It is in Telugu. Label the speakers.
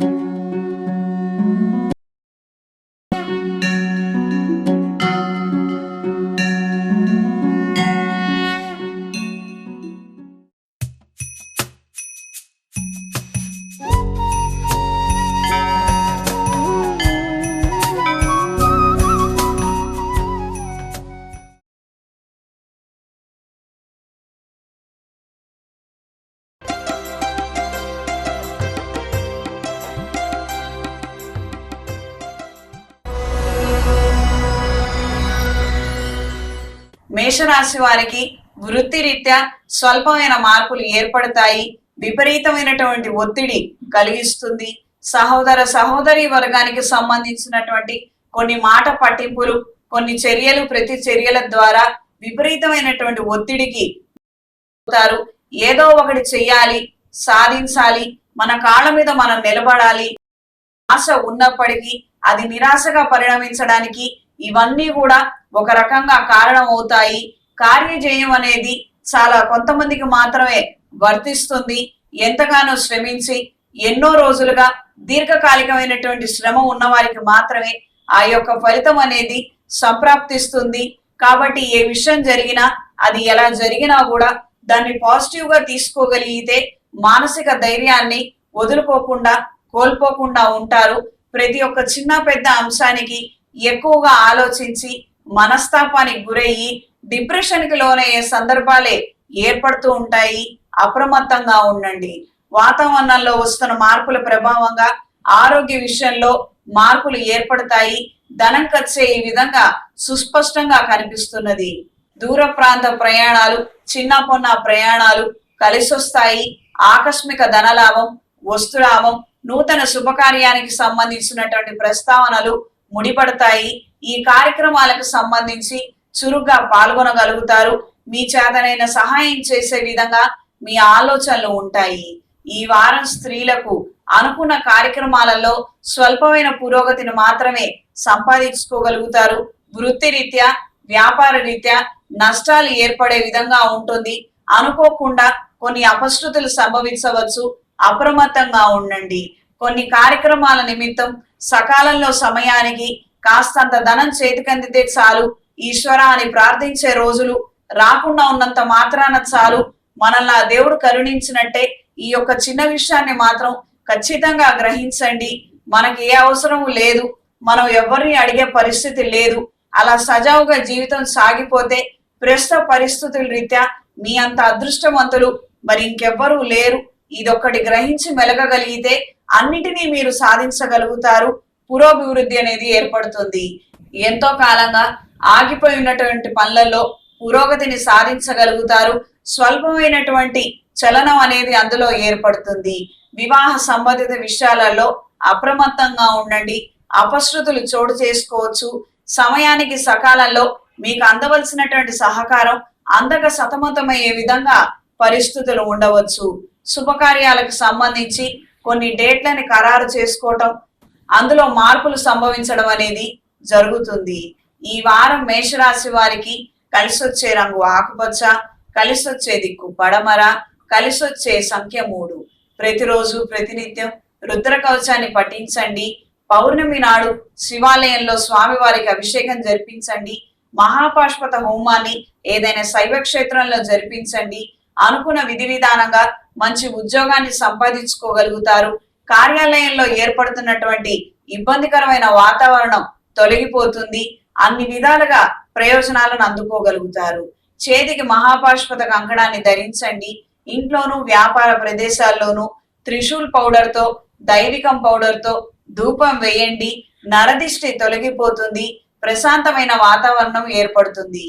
Speaker 1: thank you మేషరాశి వారికి వృత్తిరీత్యా స్వల్పమైన మార్పులు ఏర్పడతాయి. విపరీతమైనటువంటి ఒత్తిడి కలిగిస్తుంది. సహోదర సహోదరి వర్గానికి సంబంధించినటువంటి కొన్ని మాట పట్టింపులు కొన్ని చర్యలు ప్రతి చర్యల ద్వారా విపరీతమైనటువంటి ఒత్తిడికి అవుతారు ఏదో ఒకటి చెయ్యాలి సాధించాలి మన కాళ్ళ మీద మనం నిలబడాలి. ఆశ ఉన్నప్పటికీ అది నిరాశగా పరిణమించడానికి ఇవన్నీ కూడా ఒక రకంగా కారణం అవుతాయి కార్యజయం అనేది చాలా కొంతమందికి మాత్రమే వర్తిస్తుంది. ఎంతగానో శ్రమించి ఎన్నో రోజులుగా దీర్ఘకాలికమైనటువంటి శ్రమ ఉన్న వారికి మాత్రమే ఆ యొక్క ఫలితం అనేది సంప్రాప్తిస్తుంది. కాబట్టి ఏ విషయం జరిగినా అది ఎలా జరిగినా కూడా దాన్ని పాజిటివ్గా తీసుకోగలిగితే మానసిక ధైర్యాన్ని వదులుకోకుండా కోల్పోకుండా ఉంటారు. ప్రతి ఒక్క చిన్న పెద్ద అంశానికి ఎక్కువగా ఆలోచించి మనస్తాపానికి గురయ్యి డిప్రెషన్కి లోనయ్యే సందర్భాలే ఏర్పడుతూ ఉంటాయి. అప్రమత్తంగా ఉండండి. వాతావరణంలో వస్తున్న మార్పుల ప్రభావంగా ఆరోగ్య విషయంలో మార్పులు ఏర్పడతాయి. ధనం ఖర్చే ఈ విధంగా సుస్పష్టంగా కనిపిస్తున్నది. దూర ప్రాంత ప్రయాణాలు చిన్న పొన్న ప్రయాణాలు కలిసొస్తాయి. ఆకస్మిక ధనలాభం వస్తులాభం నూతన శుభకార్యానికి సంబంధించినటువంటి ప్రస్తావనలు ముడిపడతాయి. ఈ కార్యక్రమాలకు సంబంధించి చురుగ్గా పాల్గొనగలుగుతారు. మీ చేతనైన సహాయం చేసే విధంగా మీ ఆలోచనలు ఉంటాయి. ఈ వారం స్త్రీలకు అనుకున్న కార్యక్రమాలలో స్వల్పమైన పురోగతిని మాత్రమే సంపాదించుకోగలుగుతారు. వృత్తిరీత్యా వ్యాపార రీత్యా నష్టాలు ఏర్పడే విధంగా ఉంటుంది. అనుకోకుండా కొన్ని అపశృతులు సంభవించవచ్చు. అప్రమత్తంగా ఉండండి. కొన్ని కార్యక్రమాల నిమిత్తం సకాలంలో సమయానికి కాస్తంత ధనం చేతికందితే చాలు. ఈశ్వర అని ప్రార్థించే రోజులు రాకుండా ఉన్నంత మాత్రాన చాలు. మనల్ని ఆ దేవుడు కరుణించినట్టే ఈ యొక్క చిన్న విషయాన్ని మాత్రం ఖచ్చితంగా గ్రహించండి. మనకి ఏ అవసరం లేదు. మనం ఎవరిని అడిగే పరిస్థితి లేదు. అలా సజావుగా జీవితం సాగిపోతే ప్రస్తుత పరిస్థితుల రీత్యా మీ అంత అదృష్టవంతులు. మరి ఇంకెవ్వరూ లేరు. ఇదొక్కటి గ్రహించి మెలగగలిగితే అన్నిటినీ మీరు సాధించగలుగుతారు. పురోభివృద్ధి అనేది ఏర్పడుతుంది. ఎంతో కాలంగా ఆగిపోయి ఉన్నటువంటి పనులలో పురోగతిని సాధించగలుగుతారు. స్వల్పమైనటువంటి చలనం అనేది అందులో ఏర్పడుతుంది. వివాహ సంబంధిత విషయాలలో అప్రమత్తంగా ఉండండి. అపశృతులు చోటు చేసుకోవచ్చు. సమయానికి సకాలంలో మీకు అందవలసినటువంటి సహకారం అందక సతమతమయ్యే విధంగా పరిస్థితులు ఉండవచ్చు. శుభకార్యాలకు సంబంధించి కొన్ని డేట్లని ఖరారు చేసుకోవటం అందులో మార్పులు సంభవించడం అనేది జరుగుతుంది. ఈ వారం మేషరాశి వారికి కలిసొచ్చే రంగు ఆకుపచ్చ కలిసొచ్చే దిక్కు పడమర కలిసొచ్చే సంఖ్య మూడు. ప్రతిరోజు ప్రతినిత్యం రుద్ర కవచాన్ని పఠించండి. పౌర్ణమి నాడు శివాలయంలో స్వామివారికి అభిషేకం జరిపించండి. మహాపాష్పత హోమాన్ని ఏదైనా శైవ క్షేత్రంలో జరిపించండి. అనుకున్న విధి విధానంగా మంచి ఉద్యోగాన్ని సంపాదించుకోగలుగుతారు. కార్యాలయంలో ఏర్పడుతున్నటువంటి ఇబ్బందికరమైన వాతావరణం తొలగిపోతుంది. అన్ని విధాలుగా ప్రయోజనాలను అందుకోగలుగుతారు. చేతికి మహాపాష్పత కంకణాన్ని ధరించండి. ఇంట్లోనూ వ్యాపార ప్రదేశాల్లోనూ త్రిశూల్ పౌడర్తో దైవికం పౌడర్తో ధూపం వేయండి. నరదిష్టి తొలగిపోతుంది. ప్రశాంతమైన వాతావరణం ఏర్పడుతుంది.